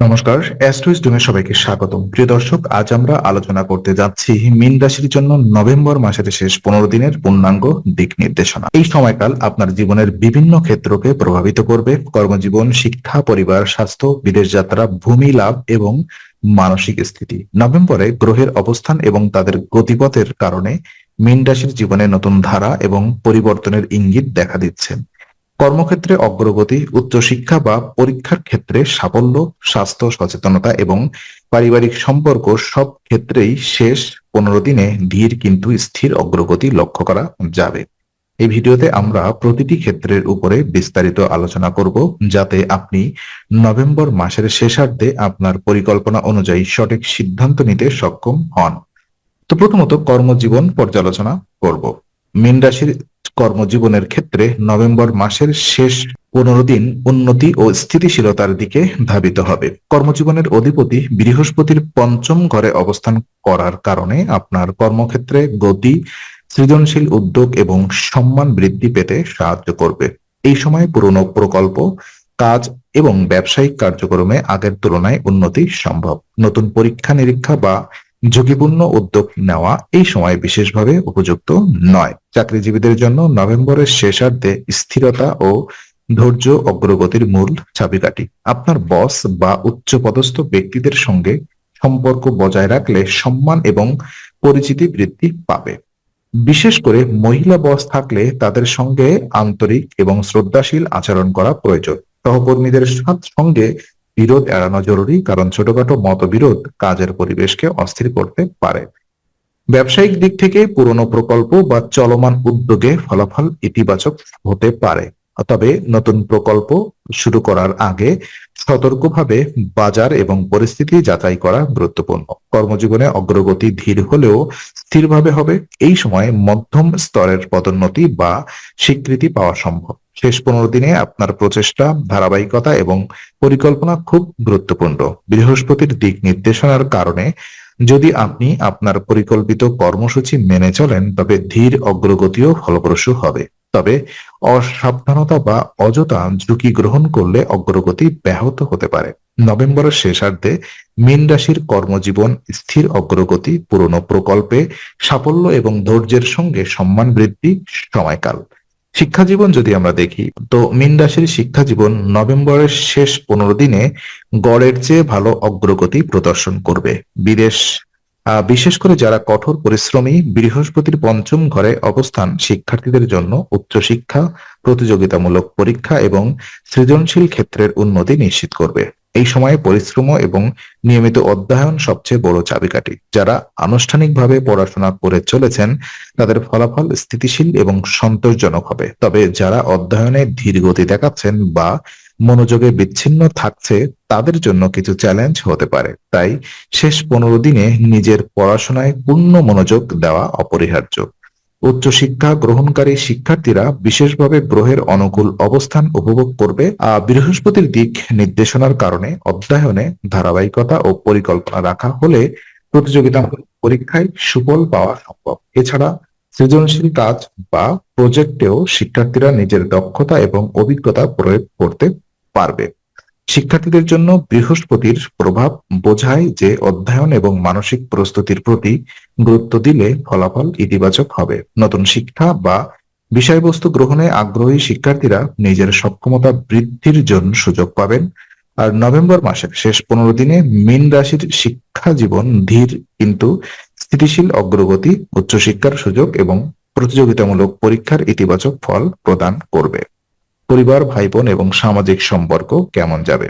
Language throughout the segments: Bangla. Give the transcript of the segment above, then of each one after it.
নমস্কার অ্যাস্ট্রোইস ডুমে সবাইকে স্বাগতম। প্রিয় দর্শক, আজ আমরা আলোচনা করতে যাচ্ছি মীন রাশির জন্য নভেম্বর মাসের শেষ পনেরো দিনের পূর্ণাঙ্গ দিক নির্দেশনা। এই সময়কাল আপনার জীবনের বিভিন্ন ক্ষেত্রকে প্রভাবিত করবে। কর্মজীবন, শিক্ষা, পরিবার, স্বাস্থ্য, বিদেশ যাত্রা, ভূমি লাভ এবং মানসিক স্থিতি। নভেম্বরে গ্রহের অবস্থান এবং তাদের গতিপথের কারণে মীন রাশির জীবনে নতুন ধারা এবং পরিবর্তনের ইঙ্গিত দেখা দিচ্ছে। কর্মক্ষেত্রে অগ্রগতি, উচ্চশিক্ষা বা পরীক্ষার ক্ষেত্রে সাফল্য, স্বাস্থ্য, সচেতনতা এবং পারিবারিক সম্পর্ক সব ক্ষেত্রেই শেষ পনেরো দিনে ধীর কিন্তু স্থির অগ্রগতি লক্ষ্য করা যাবে। এই ভিডিওতে আমরা প্রতিটি ক্ষেত্রের উপরে বিস্তারিত আলোচনা করব যাতে আপনি নভেম্বর মাসের শেষার্ধে আপনার পরিকল্পনা অনুযায়ী সঠিক সিদ্ধান্ত নিতে সক্ষম হন। তো প্রথমত কর্মজীবন পর্যালোচনা করব। মীন রাশির কর্মজীবনের ক্ষেত্রে নভেম্বর মাসের শেষ পনেরো দিন উন্নতি ও স্থিতিশীলতার দিকে ধাবিত হবে। কর্মজীবনের অধিপতি বৃহস্পতির পঞ্চম ঘরে অবস্থান করার কারণে আপনার কর্মক্ষেত্রে গতি, সৃজনশীল উদ্যোগ এবং সম্মান বৃদ্ধি পেতে সাহায্য করবে। এই সময় পুরনো প্রকল্প, কাজ এবং ব্যবসায়িক কার্যক্রমে আগের তুলনায় উন্নতি সম্ভব। নতুন পরীক্ষা নিরীক্ষা বা ঝুঁকিপূর্ণ উদ্যোগ নেওয়া এই সময় বিশেষভাবে উপযুক্ত নয়। চাকরিজীবীদের জন্য নভেম্বরের শেষার্ধে স্থিরতা ও ধৈর্য অগ্রগতির মূল চাবিকাঠি। আপনার বস বা উচ্চপদস্থ ব্যক্তিদের সঙ্গে সম্পর্ক বজায় রাখলে সম্মান এবং পরিচিতি বৃদ্ধি পাবে। বিশেষ করে মহিলা বস থাকলে তাদের সঙ্গে আন্তরিক এবং শ্রদ্ধাশীল আচরণ করা প্রয়োজন। সহকর্মীদের সঙ্গে বিরোধ এড়ানো জরুরি, কারণ ছোটখাটো মতবিরোধ কাজের পরিবেশকে অস্থির করতে পারে। ব্যবসায়িক দিক থেকে পুরনো প্রকল্প বা চলমান উদ্যোগে ফলাফল ইতিবাচক হতে পারে। তবে নতুন প্রকল্প শুরু করার আগে সতর্কভাবে বাজার এবং পরিস্থিতি যাচাই করা গুরুত্বপূর্ণ। কর্মজীবনে অগ্রগতি ধীর হলেও স্থিরভাবে হবে। এই সময় মধ্যম স্তরের পদোন্নতি বা স্বীকৃতি পাওয়া সম্ভব। শেষ পনেরো দিনে আপনার প্রচেষ্টা, ধারাবাহিকতা এবং পরিকল্পনা খুব গুরুত্বপূর্ণ। বৃহস্পতির দিক নির্দেশনার কারণে যদি আপনি আপনার পরিকল্পিত কর্মসূচি মেনে চলেন, তবে ধীর অগ্রগতিও ফলপ্রসূ হবে। তবে অসাবধানতা বা অযথা ঝুঁকি গ্রহণ করলে অগ্রগতি ব্যাহত হতে পারে। নভেম্বরের শেষার্ধে মীন রাশির কর্মজীবন স্থির অগ্রগতি, পুরনো প্রকল্পে সাফল্য এবং ধৈর্যের সঙ্গে সম্মান বৃদ্ধি সময়কাল। শিক্ষা জীবন যদি আমরা দেখি, তো মীন রাশির শিক্ষা জীবন নভেম্বরের শেষ পনেরো দিনে গড়ের চেয়ে ভালো অগ্রগতি প্রদর্শন করবে। বিদেশ বিশেষ করে যারা কঠোর পরিশ্রমী, বৃহস্পতির পঞ্চম ঘরে অবস্থান শিক্ষার্থীদের জন্য উচ্চশিক্ষা, প্রতিযোগিতামূলক পরীক্ষা এবং সৃজনশীল ক্ষেত্রের উন্নতি নিশ্চিত করবে। এই সময়ে পরিশ্রম এবং নিয়মিত অধ্যয়ন সবচেয়ে বড় চাবিকাঠি। যারা আনুষ্ঠানিকভাবে পড়াশোনা করে চলেছেন, তাদের ফলাফল স্থিতিশীল এবং সন্তোষজনক হবে। তবে যারা অধ্যয়নে ধীর গতি দেখাচ্ছেন বা মনোযোগে বিচ্ছিন্ন থাকছে, তাদের জন্য কিছু চ্যালেঞ্জ হতে পারে। তাই শেষ পনেরো দিনে নিজের পড়াশোনায় পূর্ণ মনোযোগ দেওয়া অপরিহার্য। উচ্চশিক্ষা গ্রহণকারী শিক্ষার্থীরা বিশেষভাবে গ্রহের অনুকূল অবস্থান উপভোগ করবে আর বৃহস্পতির দিক নির্দেশনার কারণে অধ্যয়নে ধারাবাহিকতা ও পরিকল্পনা রাখা হলে প্রতিযোগিতামূলক পরীক্ষায় সুফল পাওয়া সম্ভব। এছাড়া সৃজনশীল কাজ বা প্রজেক্টেও শিক্ষার্থীরা নিজের দক্ষতা এবং অভিজ্ঞতা প্রয়োগ করতে পারবে। শিক্ষার্থীদের জন্য বৃহস্পতির প্রভাব বোঝায় যে অধ্যয়ন এবং মানসিক প্রস্তুতির প্রতি গুরুত্ব দিলে ফলাফল ইতিবাচক হবে। নতুন শিক্ষা বা বিষয়বস্তু গ্রহণে আগ্রহী শিক্ষার্থীরা নিজের সক্ষমতা বৃদ্ধির জন্য সুযোগ পাবেন। আর নভেম্বর মাসের শেষ পনেরো দিনে মীন রাশির শিক্ষা জীবন ধীর কিন্তু স্থিতিশীল অগ্রগতি, উচ্চশিক্ষার সুযোগ এবং প্রতিযোগিতামূলক পরীক্ষার ইতিবাচক ফল প্রদান করবে। পরিবার ভাই বোন এবং সামাজিক সম্পর্ক কেমন যাবে?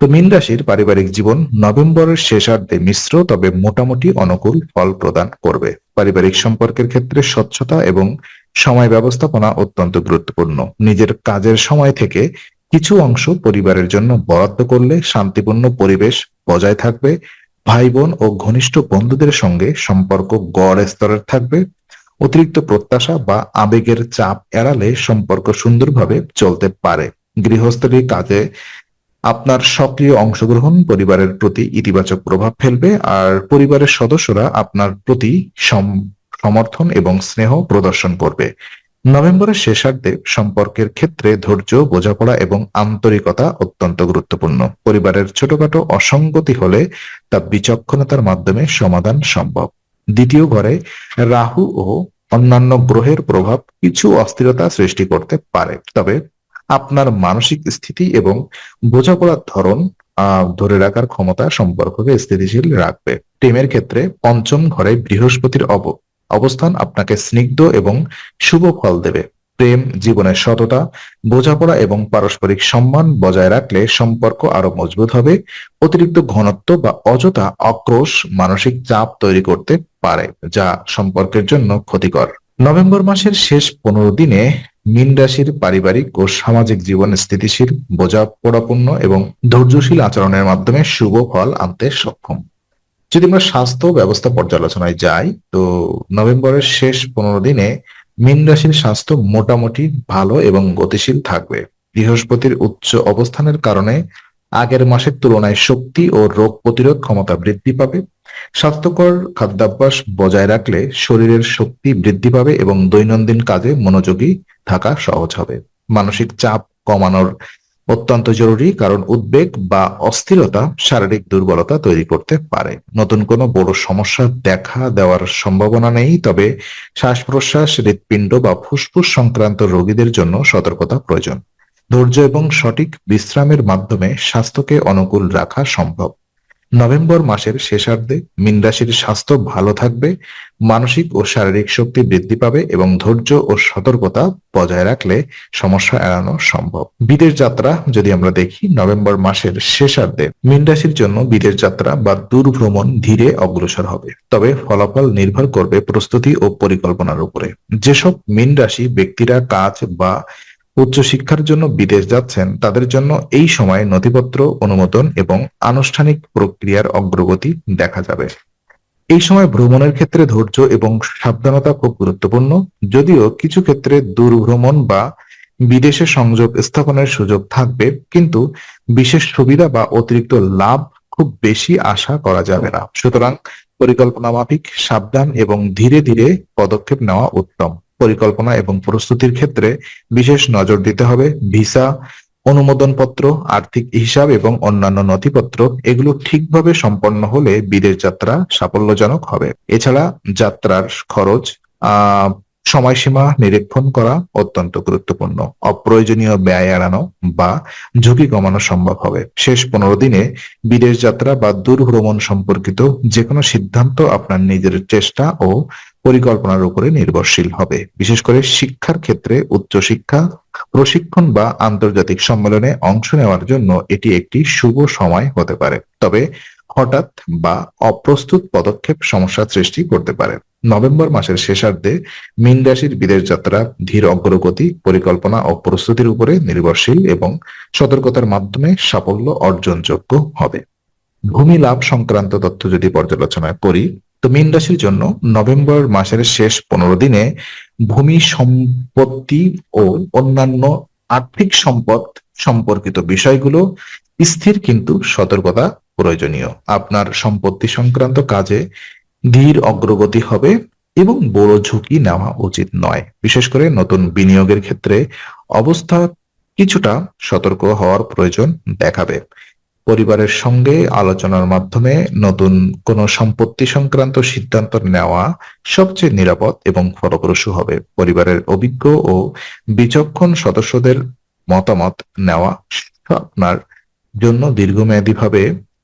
তো মীন রাশির পারিবারিক জীবন নভেম্বরের শেষার্ধে মিশ্র, তবে মোটামুটি অনুকূল ফল প্রদান করবে। পারিবারিক সম্পর্কের ক্ষেত্রে স্বচ্ছতা এবং সময় ব্যবস্থাপনা অত্যন্ত গুরুত্বপূর্ণ। নিজের কাজের সময় থেকে কিছু অংশ পরিবারের জন্য বরাদ্দ করলে শান্তিপূর্ণ পরিবেশ বজায় থাকবে। ভাই বোন ও ঘনিষ্ঠ বন্ধুদের সঙ্গে সম্পর্ক গড় স্তরের থাকবে। অতিরিক্ত প্রত্যাশা বা আবেগের চাপ এড়ালে সম্পর্ক সুন্দরভাবে চলতে পারে। গৃহস্থলী কাজে আপনার সক্রিয় অংশগ্রহণ পরিবারের প্রতি ইতিবাচক প্রভাব ফেলবে আর পরিবারের সদস্যরা আপনার প্রতি সম- সমর্থন এবং স্নেহ প্রদর্শন করবে। নভেম্বরের শেষার্ধে সম্পর্কের ক্ষেত্রে ধৈর্য, বোঝাপড়া এবং আন্তরিকতা অত্যন্ত গুরুত্বপূর্ণ। পরিবারের ছোটখাটো অসঙ্গতি হলে তা বিচক্ষণতার মাধ্যমে সমাধান সম্ভব। দ্বিতীয় ঘরে রাহু ও অন্যান্য গ্রহের প্রভাব কিছু অস্থিরতা সৃষ্টি করতে পারে। তবে আপনার মানসিক স্থিতি এবং বোঝাপড়ার ধরন ধরে রাখার ক্ষমতা সম্পর্ককে স্থিতিশীল রাখবে। প্রেমের ক্ষেত্রে পঞ্চম ঘরে বৃহস্পতির অব, অবস্থান আপনাকে স্নিগ্ধ এবং শুভ ফল দেবে। প্রেম, জীবনের সততা, বোঝাপড়া এবং পারস্পরিক সম্মান বজায় রাখলে সম্পর্ক আরও মজবুত হবে। অতিরিক্ত ঘনত্ব বা অযথা আক্রোশ মানসিক চাপ তৈরি করতে পারে, যা সম্পর্কের জন্য ক্ষতিকর। নভেম্বর মাসের শেষ পনেরো দিনে মীন রাশির পারিবারিক ও সামাজিক জীবন স্থিতিশীল, বোঝাপড়াপূর্ণ এবং ধৈর্যশীল আচরণের মাধ্যমে শুভ ফল আনতে সক্ষম। যদি আমরা স্বাস্থ্য ব্যবস্থা পর্যালোচনায় যাই, তো নভেম্বরের শেষ পনেরো দিনে মীন রাশির স্বাস্থ্য মোটামুটি ভালো এবং গতিশীল থাকবে। বৃহস্পতির উচ্চ অবস্থানের কারণে আগের মাসের তুলনায় শক্তি ও রোগ প্রতিরোধ ক্ষমতা বৃদ্ধি পাবে। স্বাস্থ্যকর খাদ্যাভ্যাস বজায় রাখলে শরীরের শক্তি বৃদ্ধি পাবে এবং দৈনন্দিন কাজে মনোযোগী থাকা সহজ হবে। মানসিক চাপ কমানোর অত্যন্ত জরুরি কারণ উদ্বেগ বা অস্থিরতা শারীরিক দুর্বলতা তৈরি করতে পারে। নতুন কোনো বড় সমস্যা দেখা দেওয়ার সম্ভাবনা নেই, তবে শ্বাস প্রশ্বাস হৃৎপিণ্ড বা ফুসফুস সংক্রান্ত রোগীদের জন্য সতর্কতা প্রয়োজন। ধৈর্য এবং সঠিক বিশ্রামের মাধ্যমে স্বাস্থ্যকে অনুকূল রাখা সম্ভব। নভেম্বর মাসের শেষার্ধে মীন রাশির স্বাস্থ্য ভালো থাকবে, মানসিক ও শারীরিক শক্তি বৃদ্ধি পাবে এবং ধৈর্য ও সতর্কতা বজায় রাখলে সমস্যা এড়ানো সম্ভব। বিদেশ যাত্রা যদি আমরা দেখি, নভেম্বর মাসের শেষার্ধে মীন রাশির জন্য বিদেশ যাত্রা বা দূর ভ্রমণ ধীরে অগ্রসর হবে। তবে ফলাফল নির্ভর করবে প্রস্তুতি ও পরিকল্পনার উপরে। যেসব মীন রাশি ব্যক্তিরা কাজ বা উচ্চশিক্ষার জন্য বিদেশ যাচ্ছেন, তাদের জন্য এই সময় নথিপত্র, অনুমোদন এবং আনুষ্ঠানিক প্রক্রিয়ার অগ্রগতি দেখা যাবে। এই সময় ভ্রমণের ক্ষেত্রে ধৈর্য এবং সাবধানতা খুব গুরুত্বপূর্ণ। যদিও কিছু ক্ষেত্রে দূর ভ্রমণ বা বিদেশে সংযোগ স্থাপনের সুযোগ থাকবে, কিন্তু বিশেষ সুবিধা বা অতিরিক্ত লাভ খুব বেশি আশা করা যাবে না। সুতরাং পরিকল্পনা মাফিক, সাবধান এবং ধীরে ধীরে পদক্ষেপ নেওয়া উত্তম। পরিকল্পনা এবং প্রস্তুতির ক্ষেত্রে বিশেষ নজর দিতে হবে ভিসা অনুমোদন পত্র আর্থিক হিসাব এবং অন্যান্য নথিপত্র। এগুলো ঠিকভাবে সম্পন্ন হলে বিদেশ যাত্রা সাফল্যজনক হবে। এছাড়া যাত্রার খরচ সময়সীমা নিরীক্ষণ করা অত্যন্ত গুরুত্বপূর্ণ। অপ্রয়োজনীয় ব্যয় এড়ানো বা ঝুঁকি কমানো সম্ভব হবে। শেষ পনেরো দিনে বিদেশ যাত্রা বা দূর ভ্রমণ সম্পর্কিত যে কোনো সিদ্ধান্ত আপনার নিজের চেষ্টা ও পরিকল্পনার উপরে নির্ভরশীল হবে। বিশেষ করে শিক্ষার ক্ষেত্রে উচ্চশিক্ষা, প্রশিক্ষণ বা আন্তর্জাতিক সম্মেলনে অংশ নেওয়ার জন্য এটি একটি শুভ সময় হতে পারে। তবে হঠাৎ বা অপ্রস্তুত পদক্ষেপ সমস্যা সৃষ্টি করতে পারে। নভেম্বর মাসের শেষার্ধে মীন রাশির বিদেশ যাত্রা ধীর অগ্রগতি, পরিকল্পনা ও প্রস্তুতির উপরে নির্ভরশীল এবং সতর্কতার মাধ্যমে সাফল্য অর্জনযোগ্য হবে। ভূমি লাভ সংক্রান্ত তথ্য যদি পর্যালোচনা করি তো মীন রাশির জন্য নভেম্বর মাসের শেষ পনেরো দিনে ভূমি সম্পত্তি ও অন্যান্য আর্থিক সম্পদ সম্পর্কিত বিষয়গুলো স্থির কিন্তু সতর্কতা প্রয়োজনীয়। আপনার সম্পত্তি সংক্রান্ত কাজে ধীর অগ্রগতি হবে এবং বড় ঝুঁকি নেওয়া উচিত নয়। বিশেষ করে নতুন বিনিয়োগের ক্ষেত্রে অবস্থা কিছুটা সতর্ক হওয়ার প্রয়োজন দেখাবে। পরিবারের সঙ্গে আলোচনার মাধ্যমে নতুন কোনো সম্পত্তি সংক্রান্ত সিদ্ধান্ত নেওয়া সবচেয়ে নিরাপদ এবং ফলপ্রসূ হবে। পরিবারের অভিজ্ঞ ও বিচক্ষণ সদস্যদের মতামত নেওয়া আপনার জন্য দীর্ঘমেয়াদীভাবে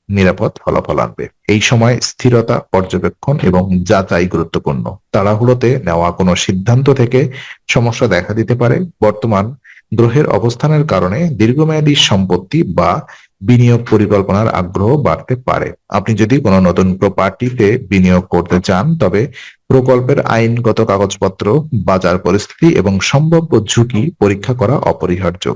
নিরাপদ ফলাফল আনবে। এই সময় স্থিরতা, পর্যবেক্ষণ এবং যাচাই গুরুত্বপূর্ণ। তাড়াহুড়োতে নেওয়া কোনো সিদ্ধান্ত থেকে সমস্যা দেখা দিতে পারে। বর্তমান গ্রহের অবস্থানের কারণে দীর্ঘমেয়াদী সম্পত্তি বা বিনিয়োগ পরিকল্পনার আগ্রহ বাড়তে পারে। আপনি যদি কোনো নতুন প্রপার্টিতে বিনিয়োগ করতে চান, তবে প্রকল্পের আইনগত কাগজপত্র, বাজার পরিস্থিতি এবং সম্ভাব্য ঝুঁকি পরীক্ষা করা অপরিহার্য।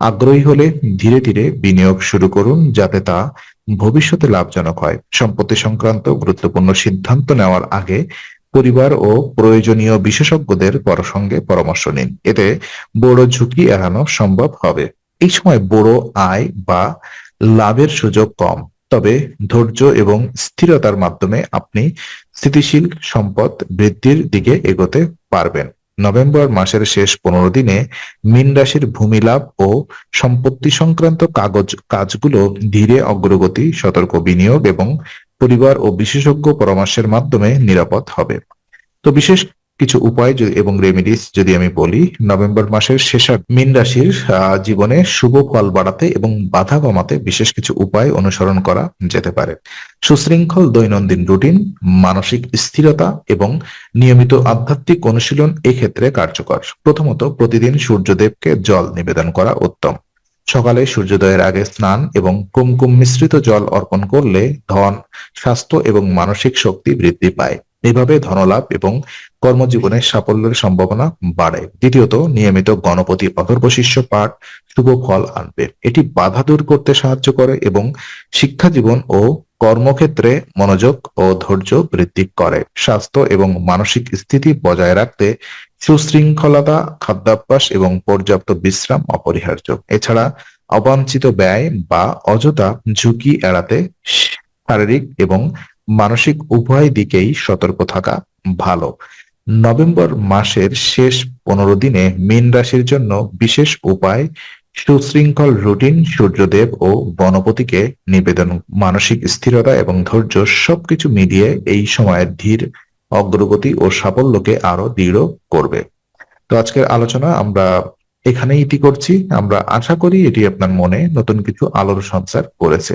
আগ্রহী হলে ধীরে ধীরে বিনিয়োগ শুরু করুন যাতে তা ভবিষ্যতে লাভজনক হয়। সম্পত্তি সংক্রান্ত গুরুত্বপূর্ণ সিদ্ধান্ত নেওয়ার আগে পরিবার ও প্রয়োজনীয় বিশেষজ্ঞদের সঙ্গে পরামর্শ নিন। এতে বড় ঝুঁকি এড়ানো সম্ভব হবে। এই সময় বড় আয় বা লাভের সুযোগ কম। তবে ধৈর্য এবং স্থিরতার মাধ্যমে আপনি স্থিতিশীল সম্পদ বৃদ্ধির দিকে এগোতে পারবেন। নভেম্বর মাসের শেষ পনেরো দিনে মীন রাশির ভূমি লাভ ও সম্পত্তি সংক্রান্ত কাগজ কাজগুলো ধীরে অগ্রগতি, সতর্ক বিনিয়োগ এবং পরিবার ও বিশেষজ্ঞ পরামর্শের মাধ্যমে নিরাপদ হবে। তো বিশেষ কিছু উপায় এবং রেমিডিস যদি আমি বলি, নভেম্বর মাসের শেষার্ধ মীন রাশির জীবনে শুভ ফল বাড়াতে এবং বাধা কমাতে বিশেষ কিছু উপায় অনুসরণ করা যেতে পারে। সুশৃঙ্খল দৈনন্দিন রুটিন মানসিক স্থিরতা এবং নিয়মিত আধ্যাত্মিক অনুশীলন এই ক্ষেত্রে কার্যকর। প্রথমত, প্রতিদিন সূর্যদেবকে জল নিবেদন করা উত্তম। সকালে সূর্যোদয়ের আগে স্নান এবং কুমকুম মিশ্রিত জল অর্পণ করলে ধন, স্বাস্থ্য এবং মানসিক শক্তি বৃদ্ধি পায়। এভাবে ধনলাভ এবং কর্মজীবনে সাফল্যের সম্ভাবনা বাড়ে। দ্বিতীয়ত, নিয়মিত গণপতি অথর্ব শিষ্য পাঠ শুভ ফল আনবে। এটি বাধা দূর করতে সাহায্য করে এবং শিক্ষা জীবন ও কর্মক্ষেত্রে মনোযোগ ও ধৈর্য বৃদ্ধি করে। স্বাস্থ্য এবং মানসিক স্থিতি বজায় রাখতে সুশৃঙ্খলতা, খাদ্যাভ্যাস এবং পর্যাপ্ত বিশ্রাম অপরিহার্য। এছাড়া, অবাঞ্ছিত ব্যয় বা অযথা ঝুঁকি এড়াতে শারীরিক এবং মানসিক উভয় দিকেই সতর্ক থাকা ভালো। নভেম্বর মাসের শেষ পনেরো দিনে মীন রাশির জন্য বিশেষ উপায়, সুশৃঙ্খল রুটিন, সূর্যদেব ও বনপতিকে নিবেদন, মানসিক স্থিরতা এবং ধৈর্য সবকিছু মিলিয়ে এই সময়ের ধীর অগ্রগতি ও সাফল্যকে আরও দৃঢ় করবে। তো আজকের আলোচনা আমরা এখানেই ইতি করছি। আমরা আশা করি এটি আপনার মনে নতুন কিছু আলোর সঞ্চার করেছে।